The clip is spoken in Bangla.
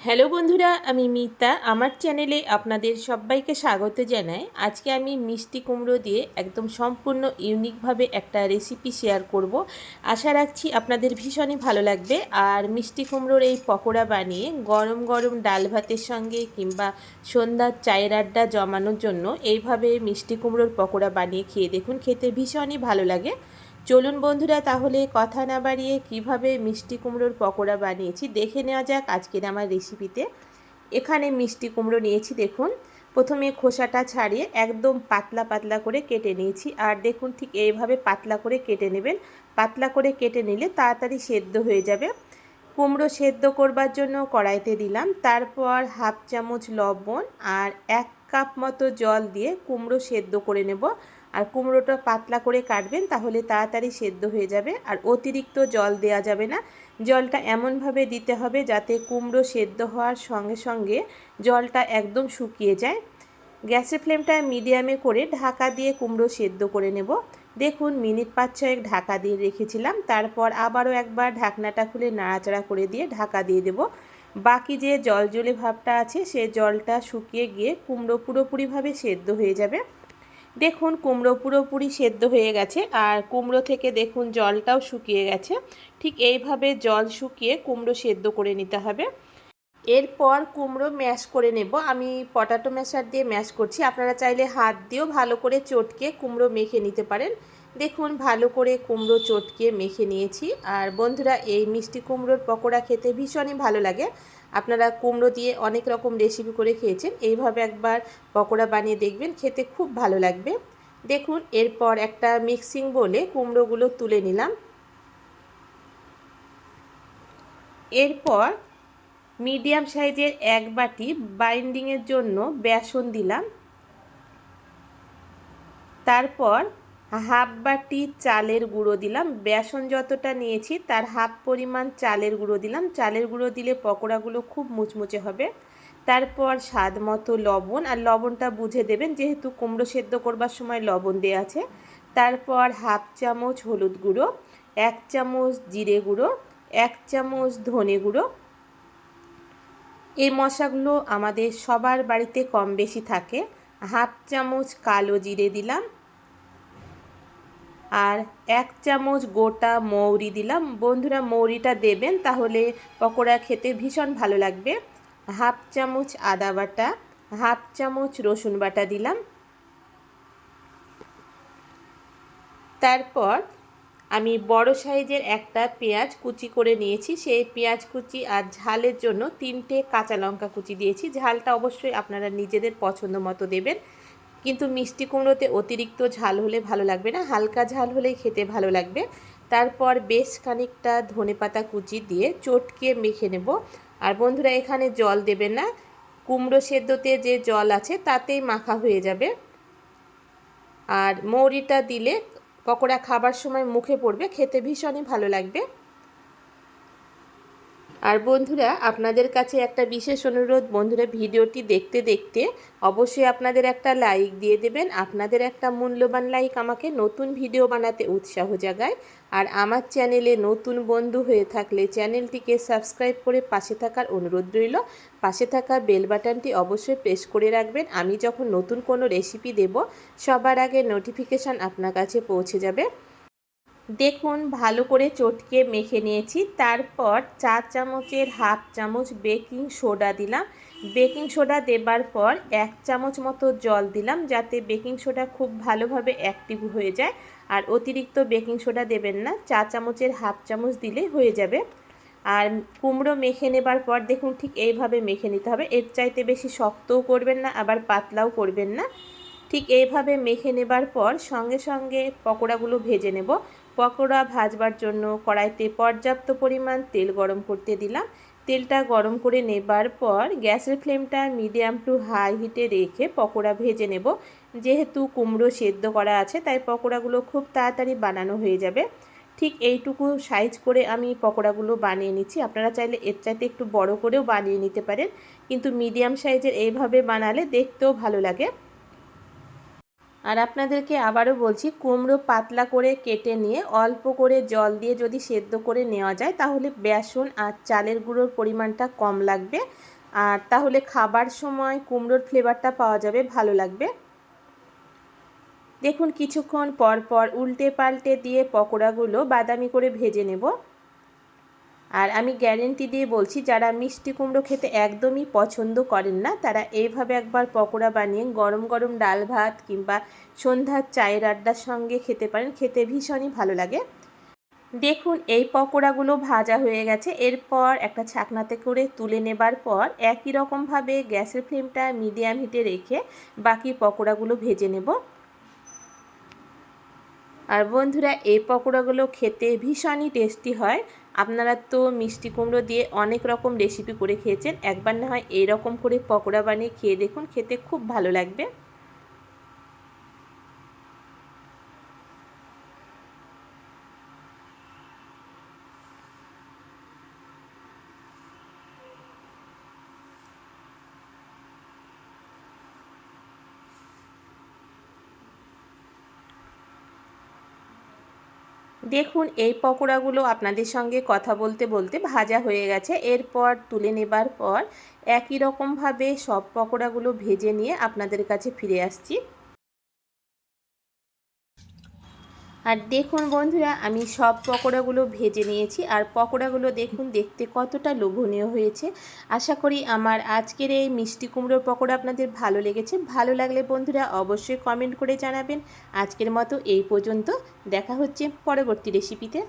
হ্যালো বন্ধুরা, আমি মিতা। আমার চ্যানেলে আপনাদের সবাইকে স্বাগত জানাই। আজকে আমি মিষ্টি কুমড়ো দিয়ে একদম সম্পূর্ণ, ইউনিকভাবে একটা রেসিপি শেয়ার করব। আশা রাখছি আপনাদের ভীষণই ভালো লাগবে। আর মিষ্টি কুমড়োর এই পকোড়া বানিয়ে গরম গরম ডাল ভাতের সঙ্গে কিংবা সন্ধ্যার চায়ের আড্ডা জমানোর জন্য এইভাবে মিষ্টি কুমড়োর পকোড়া বানিয়ে খেয়ে দেখুন, খেতে ভীষণই ভালো লাগে। চলুন বন্ধুরা, তাহলে কথা না বাড়িয়ে কীভাবে মিষ্টি কুমড়োর পকোড়া বানিয়েছি দেখে নেওয়া যাক আজকের আমার রেসিপিতে। এখানে মিষ্টি কুমড়ো নিয়েছি, দেখুন। প্রথমে খোসাটা ছাড়িয়ে একদম পাতলা পাতলা করে কেটে নিয়েছি। আর দেখুন ঠিক এইভাবে পাতলা করে কেটে নেবেন। পাতলা করে কেটে নিলে তাড়াতাড়ি সেদ্ধ হয়ে যাবে। কুমড়ো সেদ্ধ করবার জন্য কড়াইতে দিলাম। তারপর হাফ চামচ লবণ আর এক কাপ মতো জল দিয়ে কুমড়ো সেদ্ধ করে নেব। আর কুমড়োটা পাতলা করে কাটবেন তাহলে তাড়াতাড়ি সেদ্ধ হয়ে যাবে আর অতিরিক্ত জল দেয়া যাবে না। জলটা এমনভাবে দিতে হবে যাতে কুমড়ো সেদ্ধ হওয়ার সঙ্গে সঙ্গে জলটা একদম শুকিয়ে যায়। গ্যাসের ফ্লেমটা মিডিয়ামে করে ঢাকা দিয়ে কুমড়ো সেদ্ধ করে নেব। দেখুন মিনিট পাঁচ ছয়েক ঢাকা দিয়ে রেখেছিলাম। তারপর আবারও একবার ঢাকনাটা খুলে নাড়াচাড়া করে দিয়ে ঢাকা দিয়ে দেব। বাকি যে জল জলে ভাবটা আছে সে জলটা শুকিয়ে গিয়ে কুমড়ো পুরোপুরিভাবে সেদ্ধ হয়ে যাবে। দেখুন, কুমড়ো পুরোপুরি সেদ্ধ হয়ে গেছে আর কুমড়ো থেকে দেখুন, জলটাও শুকিয়ে গেছে। ঠিক এইভাবে জল শুকিয়ে কুমড়ো সেদ্ধ করে নিতে হবে। এরপর কুমড়ো ম্যাশ করে নেব। আমি পটাটো ম্যাশার দিয়ে ম্যাশ করছি। আপনারা চাইলে হাত দিয়েও ভালো করে চটকে কুমড়ো মেখে নিতে পারেন। দেখুন, ভালো করে কুমড়ো চটকে মেখে নিয়েছি। আর বন্ধুরা, এই মিষ্টি কুমড়োর পকোড়া খেতে ভীষণই ভালো লাগে। আপনারা কুমড়ো দিয়ে অনেক রকম রেসিপি করে খেয়েছেন। এইভাবে একবার পকোড়া বানিয়ে দেখবেন, খেতে খুব ভালো লাগবে। দেখুন, এরপর একটা মিক্সিং বলে কুমড়োগুলো তুলে নিলাম। এরপর মিডিয়াম সাইজের এক বাটি বাইন্ডিংয়ের জন্য বেসন দিলাম। তারপর হাফ বাটি চালের গুঁড়ো দিলাম। বেসন যতটা নিয়েছি তার হাফ পরিমাণ চালের গুঁড়ো দিলাম। চালের গুঁড়ো দিলে পকোড়াগুলো খুব মুচমুচে হবে। তারপর স্বাদ মতো লবণ, আর লবণটা বুঝে দেবেন যেহেতু কুমড়ো সেদ্ধ করবার সময় লবণ দেওয়া আছে। তারপর হাফ চামচ হলুদ গুঁড়ো, এক চামচ জিরে গুঁড়ো, এক চামচ ধনে গুঁড়ো। এই মশাগুলো আমাদের সবার বাড়িতে কম বেশি থাকে। হাফ চামচ কালো জিরে দিলাম আর এক চামচ গোটা মৌরি দিলাম। বন্ধুরা, মৌরিটা দেবেন তাহলে পকোড়া খেতে ভীষণ ভালো লাগবে। হাফ চামচ আদা বাটা, হাফ চামচ রসুন বাটা দিলাম। তারপর আমি বড় সাইজের একটা পেঁয়াজ কুচি করে নিয়েছি। সেই পেঁয়াজ কুচি আর ঝালের জন্য তিনটে কাঁচা লঙ্কা কুচি দিয়েছি। ঝালটা অবশ্যই আপনারা নিজেদের পছন্দ মতো দেবেন। কিন্তু মিষ্টি কুমড়োতে অতিরিক্ত ঝাল হলে ভালো লাগবে না, হালকা ঝাল হলেই খেতে ভালো লাগবে। তারপর বেশ খানিকটা ধনে পাতা কুচি দিয়ে চটকে মেখে নেব। আর বন্ধুরা, এখানে জল দেবেন না, কুমড়ো সেদ্ধতে যে জল আছে তাতেই মাখা হয়ে যাবে। আর মৌরিটা দিলে পকোড়া খাবার সময় মুখে পড়বে, খেতে ভীষণই ভালো লাগবে। আর বন্ধুরা, আপনাদের কাছে একটা বিশেষ অনুরোধ, বন্ধুরা, ভিডিওটি দেখতে দেখতে অবশ্যই আপনাদের একটা লাইক দিয়ে দেবেন, আপনাদের একটা মূল্যবান লাইক আমাকে নতুন ভিডিও বানাতে উৎসাহ জাগায়। আর আমার চ্যানেলে নতুন বন্ধু হয়ে থাকলে চ্যানেলটিকে সাবস্ক্রাইব করে পাশে থাকার অনুরোধ রইল। পাশে থাকা বেল বাটনটি অবশ্যই প্রেস করে রাখবেন। আমি যখন নতুন কোনো রেসিপি দেব, সবার আগে নোটিফিকেশান আপনার কাছে পৌঁছে যাবে। দেখুন, ভালো করে চটকে মেখে নিয়েছি। তারপর চা চামচের হাফ চামচ বেকিং সোডা দিলাম। বেকিং সোডা দেবার পর এক চামচ মতো জল দিলাম যাতে বেকিং সোডা খুব ভালোভাবে অ্যাক্টিভ হয়ে যায়। আর অতিরিক্ত বেকিং সোডা দেবেন না চা চামচের হাফ চামচ দিলে হয়ে যাবে। আর কুমড়ো মেখে নেবার পর দেখুন ঠিক এইভাবে মেখে নিতে হবে। এর চাইতে বেশি শক্তও করবেন না, আবার পাতলাও করবেন না। ঠিক এইভাবে মেখে নেবার পর সঙ্গে সঙ্গে পকোড়াগুলো ভেজে নেব। পকোড়া ভাজবার জন্য কড়াইতে পর্যাপ্ত পরিমাণ তেল গরম করতে দিলাম। তেলটা গরম করে নেবার পর গ্যাসের ফ্লেমটা মিডিয়াম টু হাই হিটে রেখে পকোড়া ভেজে নেব। যেহেতু কুমড়ো সেদ্ধ করা আছে, তাই পকোড়াগুলো খুব তাড়াতাড়ি বানানো হয়ে যাবে। ঠিক এইটুকু সাইজ করে আমি পকোড়াগুলো বানিয়ে নিচ্ছি। আপনারা চাইলে এর চাইতে একটু বড় করেও বানিয়ে নিতে পারেন। কিন্তু মিডিয়াম সাইজের এইভাবে বানালে দেখতেও ভালো লাগে। আর আপনাদেরকে আবারও বলছি, কুমড়ো পাতলা করে কেটে নিয়ে অল্প করে জল দিয়ে যদি সেদ্ধ করে নেওয়া যায়, তাহলে বেসন আর চালের গুঁড়োর পরিমাণটা কম লাগবে। আর তাহলে খাবার সময় কুমড়োর ফ্লেভারটা পাওয়া যাবে, ভালো লাগবে। দেখুন, কিছুক্ষণ পর পর উল্টে পাল্টে দিয়ে পকোড়াগুলো বাদামি করে ভেজে নেব। আর আমি গ্যারেন্টি দিয়ে বলছি, যারা মিষ্টি কুমড়ো খেতে একদমই পছন্দ করেন না, তারা এইভাবে একবার পকোড়া বানিয়ে গরম গরম ডাল ভাত কিংবা সন্ধ্যার চায়ের আড্ডার সঙ্গে খেতে পারেন। খেতে ভীষণই ভালো লাগে। দেখুন, এই পকোড়াগুলো ভাজা হয়ে গেছে। এরপর একটা ছাকনাতে করে তুলে নেবার পর একই রকমভাবে গ্যাসের ফ্লেমটা মিডিয়াম হিটে রেখে বাকি পকোড়াগুলো ভেজে নেব। আর বন্ধুরা, এই পকোড়াগুলো খেতে ভীষণই টেস্টি হয়। আপনারা তো মিষ্টি কুমড়ো দিয়ে অনেক রকম রেসিপি করে খেয়েছেন, একবার না হয় এই রকম করে পকোড়া বানিয়ে খেয়ে দেখুন, খেতে খুব ভালো লাগবে। দেখুন, এই পকোড়াগুলো আপনাদের সঙ্গে কথা বলতে বলতে ভাজা হয়ে গেছে। এরপর তুলে নেবার পর একই রকমভাবে সব পকোড়াগুলো ভেজে নিয়ে আপনাদের কাছে ফিরে আসছি। আর দেখুন বন্ধুরা, আমি সব পকোড়াগুলো ভেজে নিয়েছি। আর পকোড়াগুলো দেখুন, দেখতে কতটা লোভনীয় হয়েছে। আশা করি আমার আজকের এই মিষ্টি কুমড়োর পকোড়া আপনাদের ভালো লেগেছে। ভালো লাগলে বন্ধুরা অবশ্যই কমেন্ট করে জানাবেন। আজকের মতো এই পর্যন্ত। দেখা হচ্ছে পরবর্তী রেসিপিতে